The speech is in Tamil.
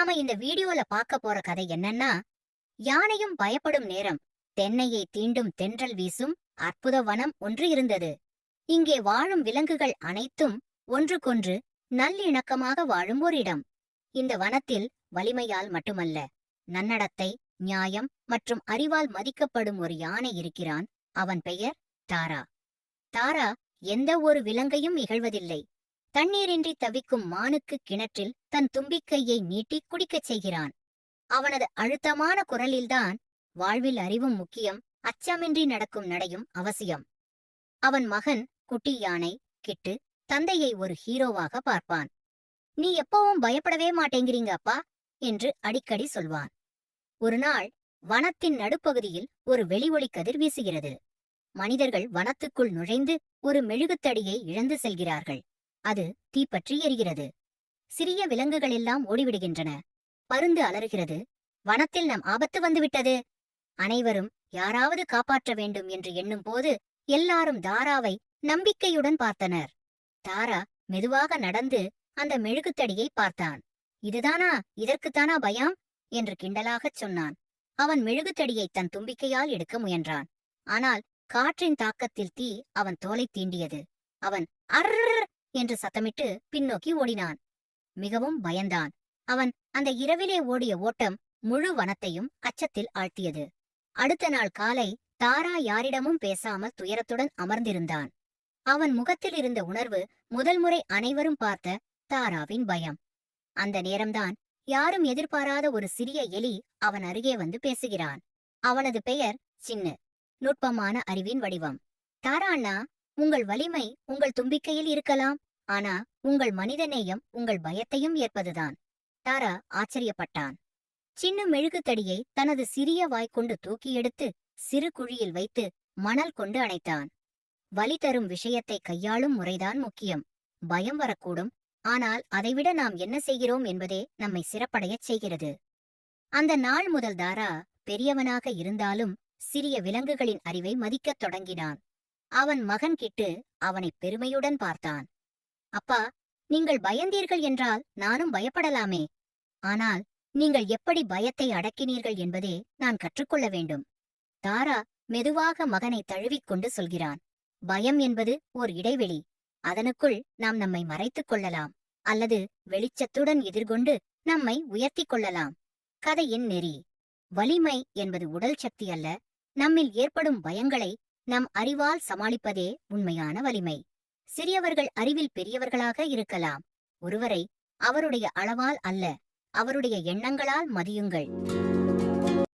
நாம இந்த வீடியோல பார்க்க போற கதை என்னன்னா யானையும் பயப்படும் நேரம் தென்னையை தீண்டும் தென்றல் வீசும் அற்புத வனம் ஒன்று இருந்தது. இங்கே வாழும் விலங்குகள் அனைத்தும் ஒன்றுக்கொன்று நல்லிணக்கமாக வாழும் ஒரு இடம். இந்த வனத்தில் வலிமையால் மட்டுமல்ல நன்னடத்தை நியாயம் மற்றும் அறிவால் மதிக்கப்படும் ஒரு யானை இருக்கிறான். அவன் பெயர் தாரா. தாரா எந்த ஒரு விலங்கையும் இகழ்வதில்லை. தண்ணீரின்றி தவிக்கும் மானுக்கு கிணற்றில் தன் தும்பிக்கையை நீட்டி குடிக்கச் செய்கிறான். அவனது அழுத்தமான குரலில்தான் வாழ்வில் அறிவும் முக்கியம் அச்சமின்றி நடக்கும் நடையும் அவசியம். அவன் மகன் குட்டி யானை கிட்டு தந்தையை ஒரு ஹீரோவாக பார்ப்பான். நீ எப்பவும் பயப்படவே மாட்டேங்கிறீங்க அப்பா என்று அடிக்கடி சொல்வான். ஒரு நாள் வனத்தின் நடுப்பகுதியில் ஒரு வெளி கதிர் வீசுகிறது. மனிதர்கள் வனத்துக்குள் நுழைந்து ஒரு மெழுகுத்தடியை இழந்து செல்கிறார்கள். அது தீப்பற்றி எரிகிறது. சிறிய விலங்குகள் எல்லாம் ஓடிவிடுகின்றன. பருந்து அலறுகிறது. வனத்தில் நம் ஆபத்து வந்துவிட்டது. அனைவரும் யாராவது காப்பாற்ற வேண்டும் என்று எண்ணும் போது எல்லாரும் தாராவை நம்பிக்கையுடன் பார்த்தனர். தாரா மெதுவாக நடந்து அந்த மெழுகுத்தடியை பார்த்தான். இதுதானா? இதற்குத்தானா பயம்? என்று கிண்டலாகச் சொன்னான். அவன் மெழுகுத்தடியை தன் தும்பிக்கையால் எடுக்க முயன்றான். ஆனால் காற்றின் தாக்கத்தில் தீ அவன் தோலை தீண்டியது. அவன் அர்ர் என்று சத்தமிட்டு பின்னோக்கி ஓடினான். மிகவும் பயந்தான். அவன் அந்த இரவிலே ஓடிய ஓட்டம் முழு வனத்தையும் அச்சத்தில் ஆழ்த்தியது. அடுத்த நாள் காலை தாரா யாரிடமும் பேசாமல் துயரத்துடன் அமர்ந்திருந்தான். அவன் முகத்தில் இருந்த உணர்வு முதல் முறை அனைவரும் பார்த்த தாராவின் பயம். அந்த நேரம்தான் யாரும் எதிர்பாராத ஒரு சிறிய எலி அவன் அருகே வந்து பேசுகிறான். அவனது பெயர் சின்னு. நுட்பமான அறிவின் வடிவம். தாரா அண்ணா உங்கள் வலிமை உங்கள் தும்பிக்கையில் இருக்கலாம். ஆனா உங்கள் மனிதநேயம் உங்கள் பயத்தையும் ஏற்பதுதான். தாரா ஆச்சரியப்பட்டான். சின்ன மெழுகுத்தடியை தனது சிறிய வாய்க்கொண்டு தூக்கி எடுத்து சிறு குழியில் வைத்து மணல் கொண்டு அணைத்தான். வலி தரும் விஷயத்தை கையாளும் முறைதான் முக்கியம். பயம் வரக்கூடும். ஆனால் அதைவிட நாம் என்ன செய்கிறோம் என்பதே நம்மை சிறப்படையச் செய்கிறது. அந்த நாள் முதல் தாரா பெரியவனாக இருந்தாலும் சிறிய விலங்குகளின் அறிவை மதிக்கத் தொடங்கினான். அவன் மகன் கிட்டு அவனை பெருமையுடன் பார்த்தான். அப்பா நீங்கள் பயந்தீர்கள் என்றால் நானும் பயப்படலாமே. ஆனால் நீங்கள் எப்படி பயத்தை அடக்கினீர்கள் என்பதே நான் கற்றுக்கொள்ள வேண்டும் தாரா மெதுவாக மகனை தழுவிக்கொண்டு சொல்கிறான். பயம் என்பது ஓர் இடைவெளி. அதனுக்குள் நாம் நம்மை மறைத்துக் கொள்ளலாம். அல்லது வெளிச்சத்துடன் எதிர்கொண்டு நம்மை உயர்த்திக் கொள்ளலாம் கதையின் நெறி. வலிமை என்பது உடல் சக்தி அல்ல. நம்மில் ஏற்படும் பயங்களை நம் அறிவால் சமாளிப்பதே உண்மையான வலிமை. சிறியவர்கள் அறிவில் பெரியவர்களாக இருக்கலாம். ஒருவரை அவருடைய அளவால் அல்ல அவருடைய எண்ணங்களால் மதியுங்கள்.